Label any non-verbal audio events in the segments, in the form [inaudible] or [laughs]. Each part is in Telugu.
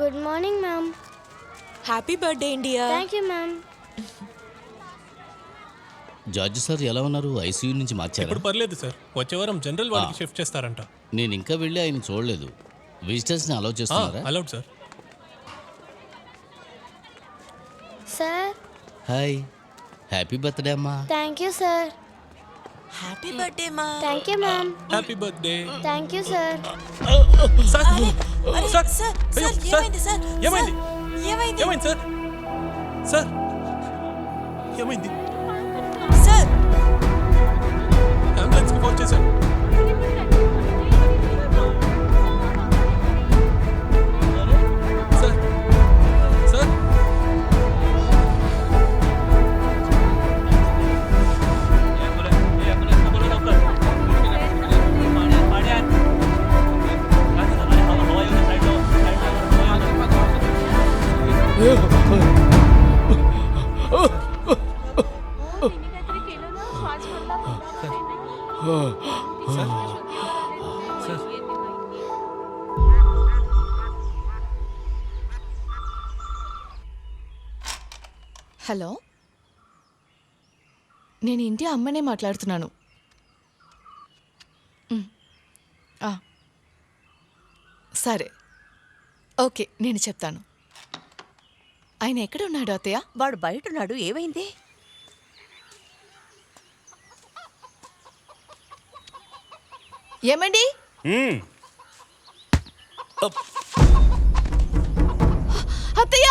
Good morning ma'am happy birthday India thank you ma'am George sir ఎలా ఉన్నారు? ఐసీయూ నుంచి మార్చారా? ఇప్పుడు పర్లేదు సార్. వచ్చే వారం జనరల్ వార్డుకి షిఫ్ట్ చేస్తారంట. నేను ఇంకా వెళ్ళి ఆయన చూడలేదు. విజిటర్స్ని అలౌ చేస్తున్నారా? Allowed sir. Sir hi happy birthday అమ్మా. Thank you sir happy birthday మా thank you ma'am happy birthday thank you sir sir sir sir, అయ్యో, సార్, సార్, ఏమైంది, సార్? ఏమైంది ఏమైంది? ఏమైంది సార్ సార్ ఏమైంది హలో నేను ఇంటి అమ్మనే మాట్లాడుతున్నాను. సరే. ఓకే నేను చెప్తాను. ఆయన ఎక్కడ ఉన్నాడు అత్తయ్య? వాడు బయట ఉన్నాడు ఏమైంది? ఏమండి? అత్తయ్య!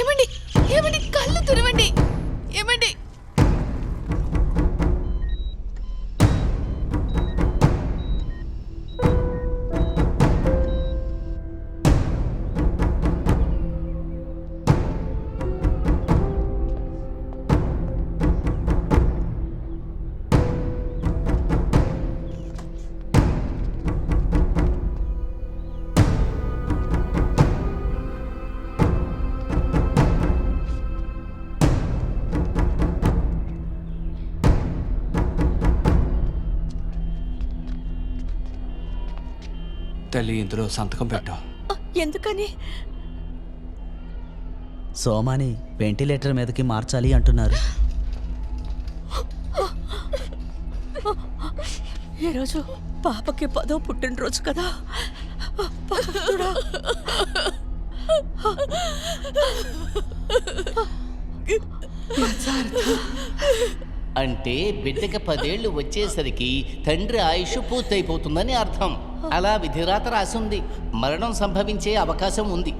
ఏమండి? ఏమండి? కళ్ళు తురవండి తల్లి ఇందులో సంతకం పెట్టు. ఎందుకని? సోమాని వెంటిలేటర్ మీదకి మార్చాలి అంటున్నారు. ఈరోజు పాపకి పదో పుట్టినరోజు కదా? భగవంతుడా. అంటే బిడ్డకి పదేళ్ళు వచ్చేసరికి తండ్రి ఆయుష్ పూర్తయిపోతుందని అర్థం. అలా విధిరాత రాసింది. మరణం సంభవించే అవకాశం ఉంది.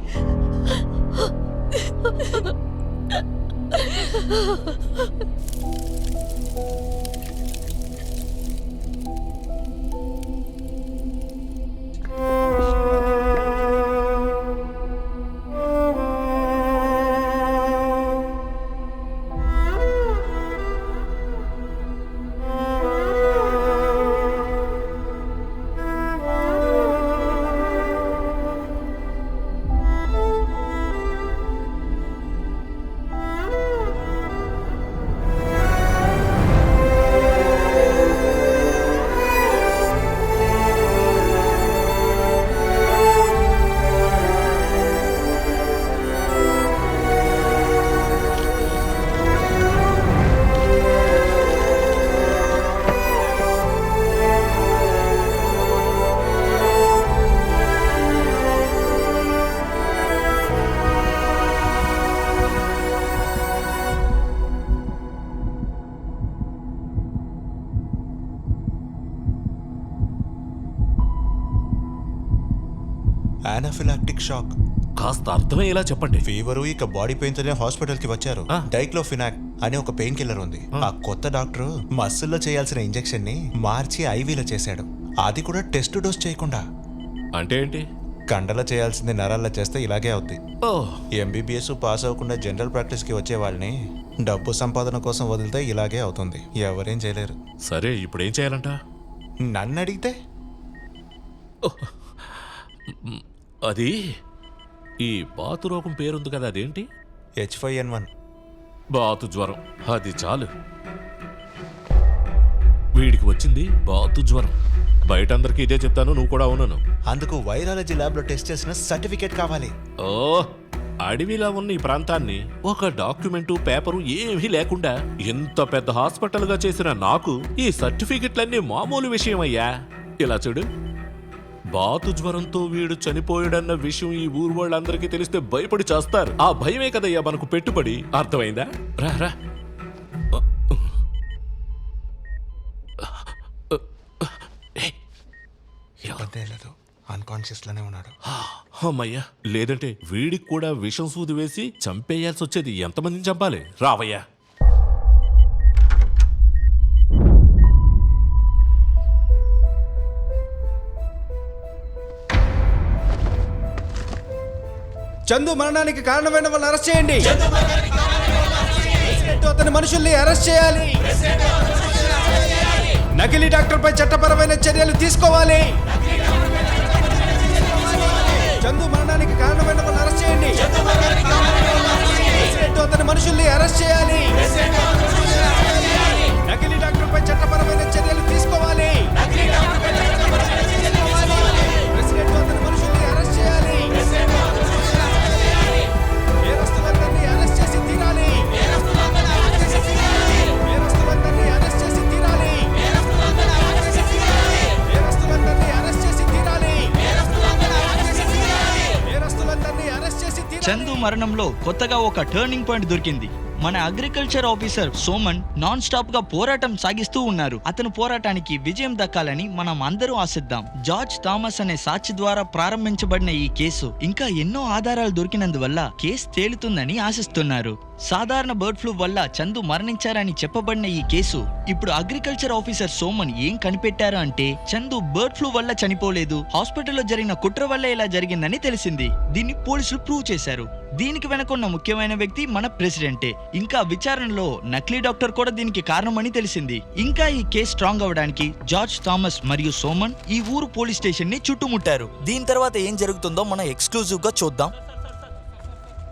షాక్. కాస్త అర్థమయ్యేలా చెప్పండి. ఫీవరు ఇక బాడీ పెయిన్స్ అనే హాస్పిటల్కి వచ్చారు డైక్లోఫినాక్ అనే ఒక పెయిన్ కిల్లర్ ఉంది. ఆ. కొత్త డాక్టర్ మస్సుల్లో చేయాల్సిన ఇంజెక్షన్ని మార్చి ఐవీలో చేశాడు. అది కూడా టెస్ట్ డోస్ చేయకుండా. అంటే ఏంటి? కండలో చేయాల్సింది నరాల్లో చేస్తే ఇలాగే అవుద్ది. ఓ ఎంబీబీఎస్ పాస్ అవ్వకుండా జనరల్ ప్రాక్టీస్కి వచ్చే వాళ్ళని డబ్బు సంపాదన కోసం వదిలితే ఇలాగే అవుతుంది. ఎవరేం చేయలేరు. సరే ఇప్పుడు ఏం చేయాలంట? నన్ను అడిగితే? అది? ఈ బాతు రోగం పేరుంది కదా అదేంటి? హెచ్ ఫైవ్ ఎన్ వన్ బాతు జ్వరం. అది చాలు. వీడికి వచ్చింది బాతు జ్వరం. బయట అందరికీ ఇదే చెప్తాను నువ్వు కూడా అవునను. అందుకు వైరాలజీ ల్యాబ్లో టెస్ట్ చేసిన సర్టిఫికేట్ కావాలి. ఓ అడవిలా ఉన్న ఈ ప్రాంతాన్ని ఒక డాక్యుమెంటు పేపరు ఏమీ లేకుండా ఎంత పెద్ద హాస్పిటల్గా చేసిన నాకు ఈ సర్టిఫికెట్లన్నీ మామూలు విషయం అయ్యా ఇలా చూడు. బాతు జ్వరంతో వీడు చనిపోయాడన్న విషయం ఈ ఊరు వాళ్ళందరికీ తెలిస్తే భయపడి చేస్తారు. ఆ భయమే కదయ్యా మనకు పెట్టుబడి. అర్థమైందా? రా రా. లేదు అన్కాన్షియస్లోనే ఉన్నాడు. అమ్మయ్యా. లేదంటే వీడికి కూడా విషం సూది వేసి చంపేయాల్సి వచ్చేది ఎంతమందిని చంపాలి? రావయ్యా. చందు మరణానికి కారణమైన వాళ్ళని అరెస్ట్ చేయండి. అతని మనుషుల్ని అరెస్ట్ చేయాలి. నకిలీ డాక్టర్ పై చట్టపరమైన చర్యలు తీసుకోవాలి. చందు మరణానికి కారణమైన వాళ్ళని అరెస్ట్ చేయండి. అతని మనుషుల్ని అరెస్ట్ చేయాలి. మరణంలో కొత్తగా ఒక టర్నింగ్ పాయింట్ దొరికింది. మన అగ్రికల్చర్ ఆఫీసర్ సోమన్ నాన్ స్టాప్గా పోరాటం సాగిస్తూ ఉన్నారు. అతను పోరాటానికి విజయం దక్కాలని మనం అందరూ ఆశిద్దాం. జార్జ్ థామస్ అనే సాక్షి ద్వారా ప్రారంభించబడిన ఈ కేసు ఇంకా ఎన్నో ఆధారాలు దొరికినందువల్ల కేసు తేలుతుందని ఆశిస్తున్నారు. సాధారణ బర్డ్ ఫ్లూ వల్ల చందు మరణించారని చెప్పబడిన ఈ కేసు ఇప్పుడు అగ్రికల్చర్ ఆఫీసర్ సోమన్ ఏం కనిపెట్టారు అంటే చందు బర్డ్ ఫ్లూ వల్ల చనిపోలేదు హాస్పిటల్లో జరిగిన కుట్ర వల్ల ఇలా జరిగిందని తెలిసింది. దీన్ని పోలీసులు ప్రూవ్ చేశారు. దీనికి వెనకున్న ముఖ్యమైన వ్యక్తి మన ప్రెసిడెంటే. ఇంకా విచారణలో నకిలీ డాక్టర్ కూడా దీనికి కారణమని తెలిసింది. ఇంకా ఈ కేసు స్ట్రాంగ్ అవడానికి జార్జ్ థామస్ మరియు సోమన్ ఈ ఊరు పోలీస్ స్టేషన్ని చుట్టుముట్టారు. దీని తర్వాత ఏం జరుగుతుందో మనం ఎక్స్క్లూజివ్గా చూద్దాం.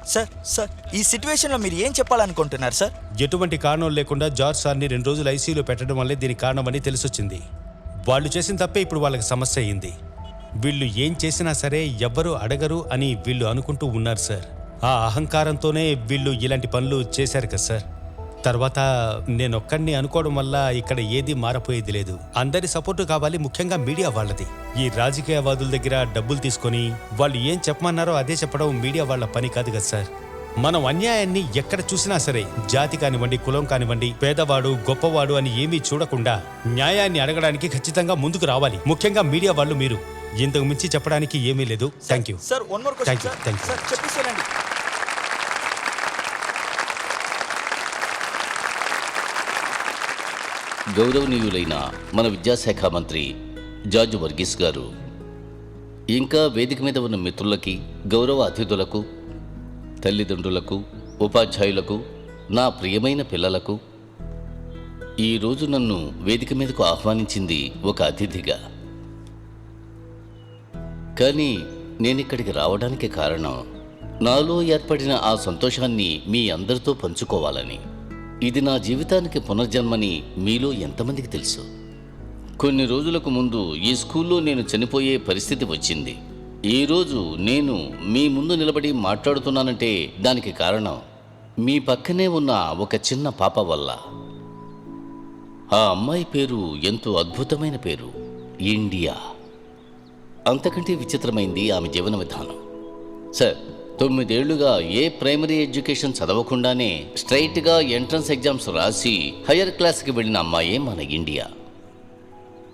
సార్ సార్ ఈ సిచ్యువేషన్లో మీరు ఏం చెప్పాలనుకుంటున్నారు సార్? ఎటువంటి కారణం లేకుండా జార్జ్ సార్ని రెండు రోజులు ఐసీయూలో పెట్టడం వల్లే దీనికి కారణమని తెలిసొచ్చింది. వాళ్ళు చేసిన తప్పే ఇప్పుడు వాళ్ళకి సమస్య అయింది. వీళ్ళు ఏం చేసినా సరే ఎవ్వరూ అడగరు అని వీళ్ళు అనుకుంటూ ఉన్నారు సార్. ఆ అహంకారంతోనే వీళ్ళు ఇలాంటి పనులు చేశారు కదా సార్. తర్వాత నేనొక్కడిని అనుకోవడం వల్ల ఇక్కడ ఏది మారపోయేది లేదు. అందరి సపోర్టు కావాలి ముఖ్యంగా మీడియా వాళ్ళది. ఈ రాజకీయవాదుల దగ్గర డబ్బులు తీసుకొని వాళ్ళు ఏం చెప్పమన్నారో అదే చెప్పడం మీడియా వాళ్ళ పని కాదు కదా సార్. మనం అన్యాయాన్ని ఎక్కడ చూసినా సరే జాతి కానివ్వండి కులం కానివ్వండి పేదవాడు గొప్పవాడు అని ఏమీ చూడకుండా న్యాయాన్ని అడగడానికి ఖచ్చితంగా ముందుకు రావాలి. ముఖ్యంగా మీడియా వాళ్ళు మీరు. ఇంతకు మించి చెప్పడానికి ఏమీ లేదు. Thank you sir one more Thank question you, thank you. Sir గౌరవనీయులైన మన విద్యాశాఖ మంత్రి జార్జ్ వర్గీస్ గారు. ఇంకా వేదిక మీద ఉన్న మిత్రులకి గౌరవ అతిథులకు తల్లిదండ్రులకు ఉపాధ్యాయులకు నా ప్రియమైన పిల్లలకు ఈరోజు నన్ను వేదిక మీదకు ఆహ్వానించింది ఒక అతిథిగా. కానీ నేనిక్కడికి రావడానికి కారణం నాలో ఏర్పడిన ఆ సంతోషాన్ని మీ అందరితో పంచుకోవాలని. ఇది నా జీవితానికి పునర్జన్మని మీలో ఎంతమందికి తెలుసు? కొన్ని రోజులకు ముందు ఈ స్కూల్లో నేను చనిపోయే పరిస్థితి వచ్చింది. ఈరోజు నేను మీ ముందు నిలబడి మాట్లాడుతున్నానంటే దానికి కారణం మీ పక్కనే ఉన్న ఒక చిన్న పాప వల్ల. ఆ అమ్మాయి పేరు ఎంతో అద్భుతమైన పేరు ఇండియా. అంతకంటే విచిత్రమైంది ఆమె జీవన విధానం. సార్ తొమ్మిదేళ్ళుగా ఏ ప్రైమరీ ఎడ్యుకేషన్ చదవకుండానే స్ట్రైట్గా ఎంట్రన్స్ ఎగ్జామ్స్ రాసి హయ్యర్ క్లాస్కి వెళ్ళిన అమ్మాయే మన ఇండియా.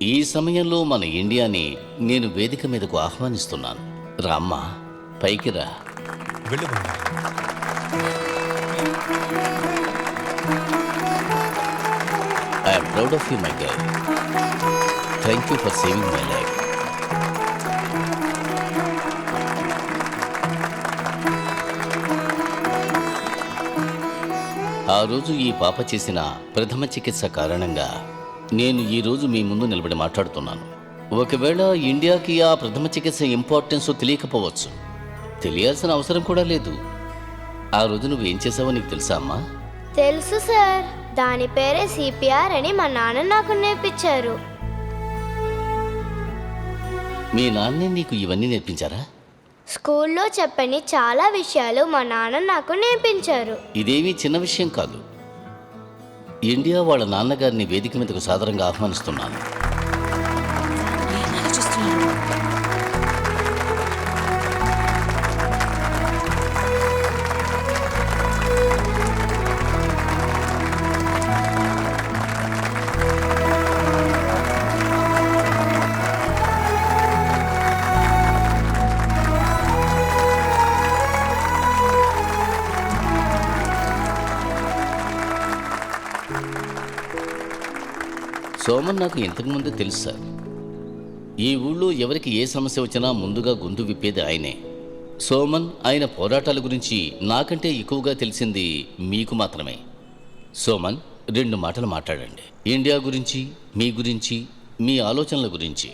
ఈ సమయంలో మన ఇండియాని నేను వేదిక మీదకు ఆహ్వానిస్తున్నాను. రామ్మా పైకి రా. I'm proud of you my girl. Thank you for saving my life. ఆ రోజు ఈ పాప చేసిన ప్రథమ చికిత్స కారణంగా నేను ఈ రోజు మీ ముందు నిలబడి మాట్లాడుతున్నాను. ఒకవేళ ఇండియాకి ఆ ప్రథమ చికిత్స ఇంపార్టెన్స్ తెలియకపోవచ్చు. తెలియాల్సిన అవసరం కూడా లేదు. ఆ రోజు నువ్వు ఏం చేసావో నీకు తెలుసా అమ్మా? తెలుసు సార్. దాని పేరే సిపిఆర్ అని మా నాన్న నాకు నేర్పించారు. మీ నాన్నే నీకు ఇవన్నీ నేర్పించారా? స్కూల్లో చెప్పని చాలా విషయాలు మా నాన్న నాకు నేర్పించారు. ఇదేమీ చిన్న విషయం కాదు. ఇండియా వాళ్ళ నాన్నగారిని వేదిక మీదకు సాదరంగా ఆహ్వానిస్తున్నాను. సోమన్ నాకు ఇంతకుముందు తెలుసు సార్. ఈ ఊళ్ళో ఎవరికి ఏ సమస్య వచ్చినా ముందుగా గొంతు విప్పేది ఆయనే. సోమన్ ఆయన పోరాటాల గురించి నాకంటే ఎక్కువగా తెలిసింది మీకు మాత్రమే. సోమన్ రెండు మాటలు మాట్లాడండి. ఇండియా గురించి మీ గురించి మీ ఆలోచనల గురించి.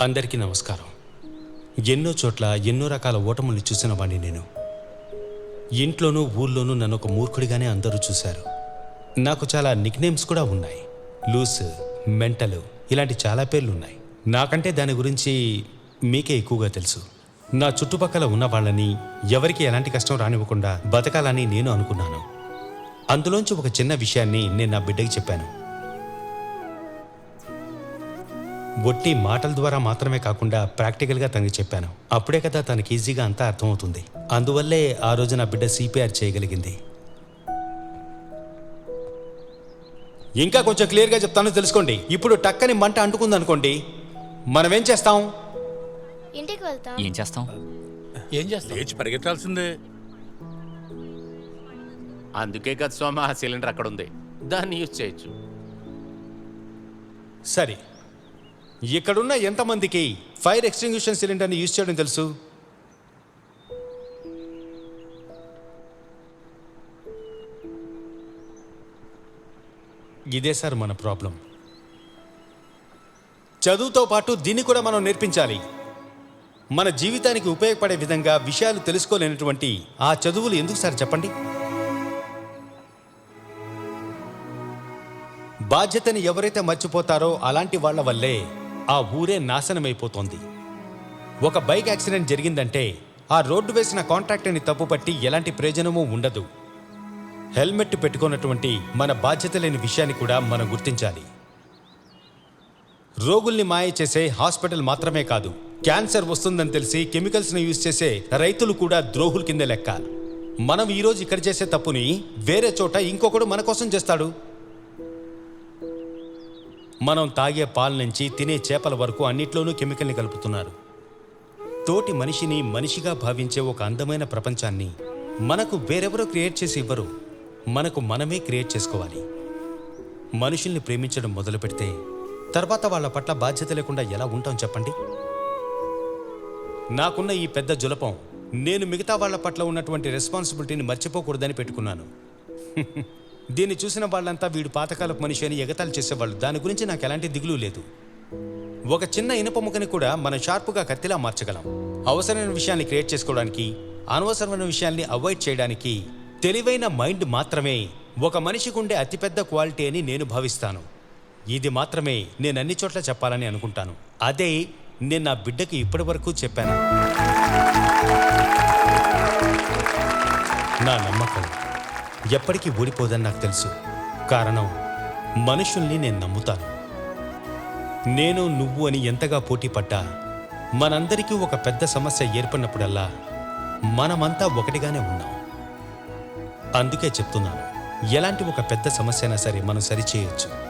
అందరికీ నమస్కారం. ఎన్నో చోట్ల ఎన్నో రకాల ఓటములు చూసిన వాడిని నేను. ఇంట్లోనూ ఊర్లోనూ నన్ను ఒక మూర్ఖుడిగానే అందరూ చూశారు. నాకు చాలా నిక్నేమ్స్ కూడా ఉన్నాయి. లూస్ మెంటల్ ఇలాంటి చాలా పేర్లు ఉన్నాయి నాకంటే దాని గురించి మీకే ఎక్కువగా తెలుసు. నా చుట్టుపక్కల ఉన్న వాళ్ళని ఎవరికి ఎలాంటి కష్టం రానివ్వకుండా బతకాలని నేను అనుకున్నాను. అందులోంచి ఒక చిన్న విషయాన్ని నేను నా బిడ్డకి చెప్పాను. ఒట్టి మాటల ద్వారా మాత్రమే కాకుండా ప్రాక్టికల్గా తనకి చెప్పాను. అప్పుడే కదా తనకి ఈజీగా అంతా అర్థమవుతుంది. అందువల్లే ఆ రోజు నా బిడ్డ సిపిఆర్ చేయగలిగింది. ఇంకా కొంచెం క్లియర్గా చెప్తాను తెలుసుకోండి. ఇప్పుడు టక్కని మంట అంటుకుంది అనుకోండి మనం ఏం చేస్తాం? ఇంటికి వెళ్తాం. ఏం చేస్తాం? ఏం చేస్తా? లేచి పరిగెత్తాల్సిందే. అందుకే కదా సోమ ఆ సిలిండర్ అక్కడ ఉంది దాన్ని యూజ్ చేయొచ్చు. సరే. ఇక్కడున్న ఎంతమందికి ఫైర్ ఎక్స్టింగ్విషన్ సిలిండర్ని యూజ్ చేయడం తెలుసు? ఇదే సార్ మన ప్రాబ్లం. చదువుతో పాటు దీన్ని కూడా మనం నేర్పించాలి. మన జీవితానికి ఉపయోగపడే విధంగా విషయాలు తెలుసుకోలేనటువంటి ఆ చదువులు ఎందుకు సార్ చెప్పండి? బాధ్యతని ఎవరైతే మర్చిపోతారో అలాంటి వాళ్ళ వల్లే ఆ ఊరే నాశనమైపోతోంది. ఒక బైక్ యాక్సిడెంట్ జరిగిందంటే ఆ రోడ్డు వేసిన కాంట్రాక్టర్ని తప్పుపట్టి ఎలాంటి ప్రయోజనమూ ఉండదు. హెల్మెట్ పెట్టుకున్నటువంటి మన బాధ్యత లేని విషయాన్ని కూడా మనం గుర్తించాలి. రోగుల్ని మాయ చేసే హాస్పిటల్ మాత్రమే కాదు క్యాన్సర్ వస్తుందని తెలిసి కెమికల్స్ని యూజ్ చేసే రైతులు కూడా ద్రోహుల కింద లెక్క. మనం ఈరోజు ఇక్కడ చేసే తప్పుని వేరే చోట ఇంకొకడు మన కోసం చేస్తాడు. మనం తాగే పాల నుంచి తినే చేపల వరకు అన్నిట్లోనూ కెమికల్ని కలుపుతున్నారు. తోటి మనిషిని మనిషిగా భావించే ఒక అందమైన ప్రపంచాన్ని మనకు వేరెవరో క్రియేట్ చేసి ఇవ్వరు. మనకు మనమే క్రియేట్ చేసుకోవాలి. మనుషుల్ని ప్రేమించడం మొదలు పెడితే తర్వాత వాళ్ళ పట్ల బాధ్యత లేకుండా ఎలా ఉంటాం చెప్పండి? నాకున్న ఈ పెద్ద జులపం నేను మిగతా వాళ్ళ పట్ల ఉన్నటువంటి రెస్పాన్సిబిలిటీని మర్చిపోకూడదని పెట్టుకున్నాను. [laughs] దీన్ని చూసిన వాళ్ళంతా వీడు పాతకాలపు మనిషి అని ఎగతాలు చేసేవాళ్ళు. దాని గురించి నాకు ఎలాంటి దిగులు లేదు. ఒక చిన్న ఇనుప ముఖని కూడా మనం షార్ప్గా కత్తిలా మార్చగలం. అవసరమైన విషయాన్ని క్రియేట్ చేసుకోవడానికి అనవసరమైన విషయాల్ని అవాయిడ్ చేయడానికి తెలివైన మైండ్ మాత్రమే ఒక మనిషికి ఉండే అతిపెద్ద క్వాలిటీ అని నేను భావిస్తాను. ఇది మాత్రమే నేను అన్ని చోట్ల చెప్పాలని అనుకుంటాను. అదే నేను నా బిడ్డకి ఇప్పటి వరకు చెప్పాను. నా నమ్మకం. ఎప్పటికీ ఊడిపోదని నాకు తెలుసు. కారణం మనుషుల్ని నేను నమ్ముతాను. నేను నువ్వు అని ఎంతగా పోటీ పడ్డా మనందరికీ ఒక పెద్ద సమస్య ఏర్పడినప్పుడల్లా మనమంతా ఒకటిగానే ఉన్నాం. అందుకే చెప్తున్నాను ఎలాంటి ఒక పెద్ద సమస్య అయినా సరే మనం సరిచేయొచ్చు.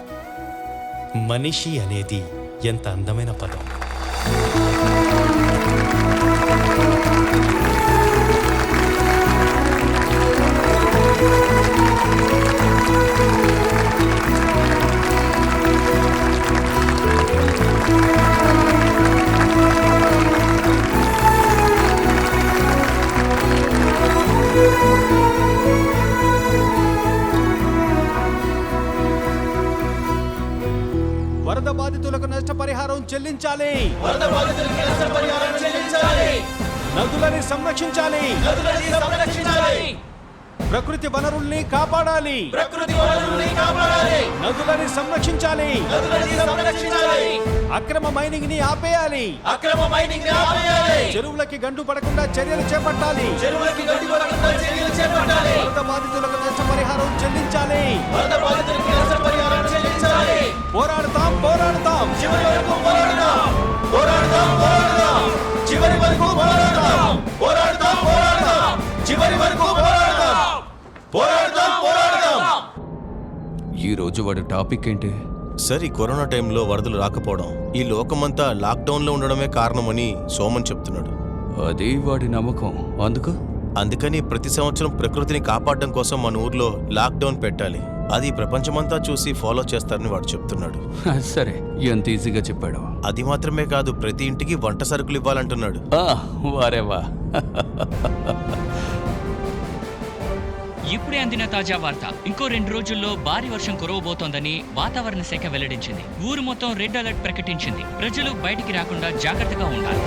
మనిషి అనేది ఎంత అందమైన పదం. నదులని సంరక్షించాలి సంరక్షించాలి. ప్రకృతి వనరుల్ని కాపాడాలి. ప్రకృతి వనరుల్ని కాపాడాలి. నదులని సంరక్షించాలి. నదులని సంరక్షించాలి. అక్రమ మైనింగ్ని ఆపేయాలి. అక్రమ మైనింగ్ని ఆపేయాలి. చెరువులకి గండు పడకుండా చర్యలు చేపట్టాలి. చెరువులకి గండు పడకుండా చర్యలు చేపట్టాలి. వరద బాధితులకు నష్టపరిహారం చెల్లించాలి. వరద బాధితులకు నష్టపరిహారం చెల్లించాలి. పోరాడతాం పోరాడతాం. చివరి వరకు పోరాడతాం. పోరాడతాం పోరాడతాం. చివరి వరకు పోరాడతాం. చివరి వరకు పోరాడతాం పోరాడతాం పోరాడతాం ఈ రోజు వాడి టాపిక్ ఏంటి? సార్ ఈ కరోనా టైంలో వరదలు రాకపోవడం ఈ లోకమంతా లాక్డౌన్లో ఉండడమే కారణమని సోమన్ చెప్తున్నాడు. అది వాడి నమ్మకం. అందుకు? అందుకని ప్రతి సంవత్సరం ప్రకృతిని కాపాడడం కోసం మన ఊర్లో లాక్డౌన్ పెట్టాలి. అది ప్రపంచమంతా చూసి ఫాలో చేస్తారని వాడు చెప్తున్నాడు. సరే ఎంత ఈజీగా చెప్పాడు. అది మాత్రమే కాదు ప్రతి ఇంటికి వంట సరుకులు ఇవ్వాలంటున్నాడు. ఆ, వారేవా ఇప్పుడే అందిన తాజా వార్త. ఇంకో రెండు రోజుల్లో భారీ వర్షం కురవబోతోందని వాతావరణ శాఖ వెల్లడించింది. ఊరు మొత్తం రెడ్ అలర్ట్ ప్రకటించింది. ప్రజలు బయటికి రాకుండా జాగ్రత్తగా ఉండాలి.